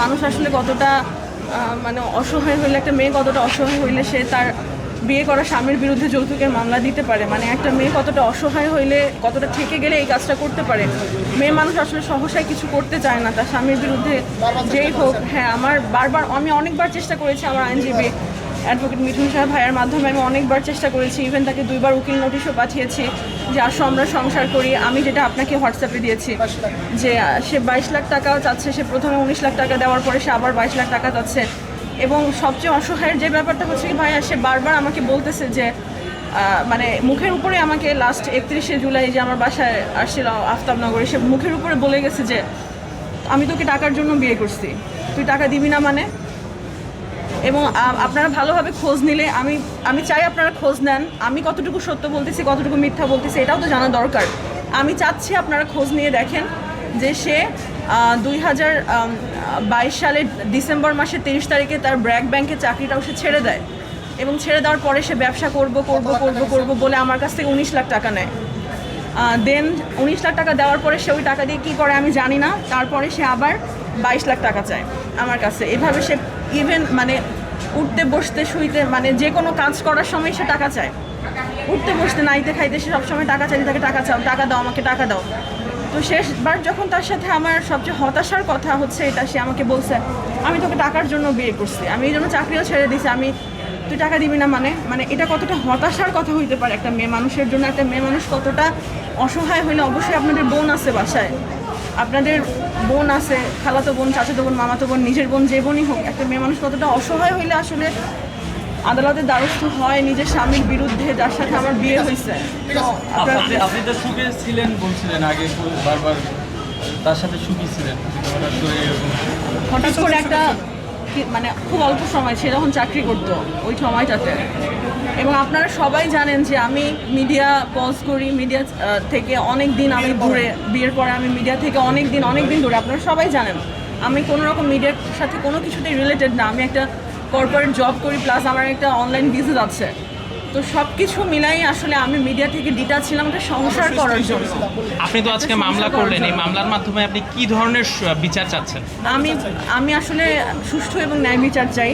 মানুষ আসলে কতটা মানে অসহায় হইলে, একটা মেয়ে কতটা অসহায় হইলে সে তার বিয়ে করা স্বামীর বিরুদ্ধে যৌতুকের মামলা দিতে পারে? মানে একটা মেয়ে কতটা অসহায় হইলে, কতটা থেকে গেলে এই কাজটা করতে পারে? মেয়ে মানুষ আসলে সহসায় কিছু করতে চায় না, তার স্বামীর বিরুদ্ধে যেই হোক। হ্যাঁ আমার বারবার, আমি অনেকবার চেষ্টা করেছি আমার আইনজীবী অ্যাডভোকেট মিঠুন সাহেব ভাইয়ের মাধ্যমে আমি অনেকবার চেষ্টা করেছি ইভেন তাকে দুইবার উকিল নোটিশও পাঠিয়েছি যে আসো আমরা সংসার করি। আমি যেটা আপনাকে হোয়াটসঅ্যাপে দিয়েছি যে সে বাইশ লাখ টাকাও চাচ্ছে, সে প্রথমে উনিশ লাখ টাকা দেওয়ার পরে সে আবার বাইশ লাখ টাকা চাচ্ছে। এবং সবচেয়ে অসহায়ের যে ব্যাপারটা হচ্ছে কি ভাইয়া, সে বারবার আমাকে বলতেছে যে মানে মুখের উপরে আমাকে লাস্ট একত্রিশে জুলাই যে আমার বাসায় আসছিল আফতাবনগরে, সে মুখের উপরে বলে গেছে যে, আমি তোকে টাকার জন্য বিয়ে করছি। তুই টাকা দিবি না মানে? এবং আপনারা ভালোভাবে খোঁজ নিলে আমি আমি চাই আপনারা খোঁজ নেন। আমি কতটুকু সত্য বলতেছি, কতটুকু মিথ্যা বলতেছি, এটাও তো জানা দরকার। আমি চাচ্ছি আপনারা খোঁজ নিয়ে দেখেন যে সে দুই হাজার বাইশ সালের ডিসেম্বর মাসের তিরিশ তারিখে তার ব্র্যাক ব্যাংকের চাকরিটাও সে ছেড়ে দেয় এবং ছেড়ে দেওয়ার পরে সে ব্যবসা করব করব করব করব বলে আমার কাছ থেকে উনিশ লাখ টাকা নেয়। দেন উনিশ লাখ টাকা দেওয়ার পরে সে ওই টাকা দিয়ে কী করে আমি জানি না। তারপরে সে আবার বাইশ লাখ টাকা চায় আমার কাছে। এভাবে সে ইভেন মানে উঠতে, বসতে, শুইতে মানে যে কোনো কাজ করার সময় সে টাকা চায়। উঠতে, বসতে, নাইতে, খাইতে সে সবসময় টাকা চাইতে তাকে টাকা চাও, টাকা দাও, আমাকে টাকা দাও। তো শেষবার যখন তার সাথে আমার সবচেয়ে হতাশার কথা হচ্ছে, এটা সে আমাকে বলছে, আমি তোকে টাকার জন্য বিয়ে করছি। আমি এই জন্য চাকরিও ছেড়ে দিছি আমি, তুই টাকা দিবি না মানে? মানে এটা কতটা হতাশার কথা হইতে পারে একটা মেয়ে মানুষের জন্য? একটা মেয়ে মানুষ কতটা অসহায় হইলে অবশ্যই আপনাদের বোন আছে বাসায়। আপনাদের বোন আছে খালাতো বোন চাচাতো বোন মামাতো বোন নিজের বোন যে বোনই হোক একটা মেয়ে মানুষ কতটা অসহায় হইলে আসলে আদালতের দ্বারস্থ হয় নিজের স্বামীর বিরুদ্ধে যার সাথে আমার বিয়ে হয়েছে। আপনি তো সুখে ছিলেন বলছিলেন আগে বারবার তার সাথে সুখী ছিলেন। হঠাৎ করে একটা মানে খুব অল্প সময় সে যখন চাকরি করতো ওই সময়টাতে। এবং আপনারা সবাই জানেন যে আমি মিডিয়া পজ করি মিডিয়া থেকে অনেক দিন আমি দূরে বিয়ের পরে আমি মিডিয়া থেকে অনেক দিন অনেক দিন দূরে। আপনারা সবাই জানেন আমি কোনো রকম মিডিয়ার সাথে কোনো কিছুতেই রিলেটেড না। আমি একটা কর্পোরেট জব করি প্লাস আমার একটা অনলাইন বিজনেস আছে। তো সব কিছু মিলাই আসলে আমি মিডিয়া থেকে ডিটা ছিলাম একটা সংসার করার জন্য। আপনি তো আজকে মামলা করলেন। এই মামলার মাধ্যমে আপনি কি ধরনের বিচার চাচ্ছেন? আমি আমি আসলে সুষ্ঠু এবং ন্যায় বিচার চাই।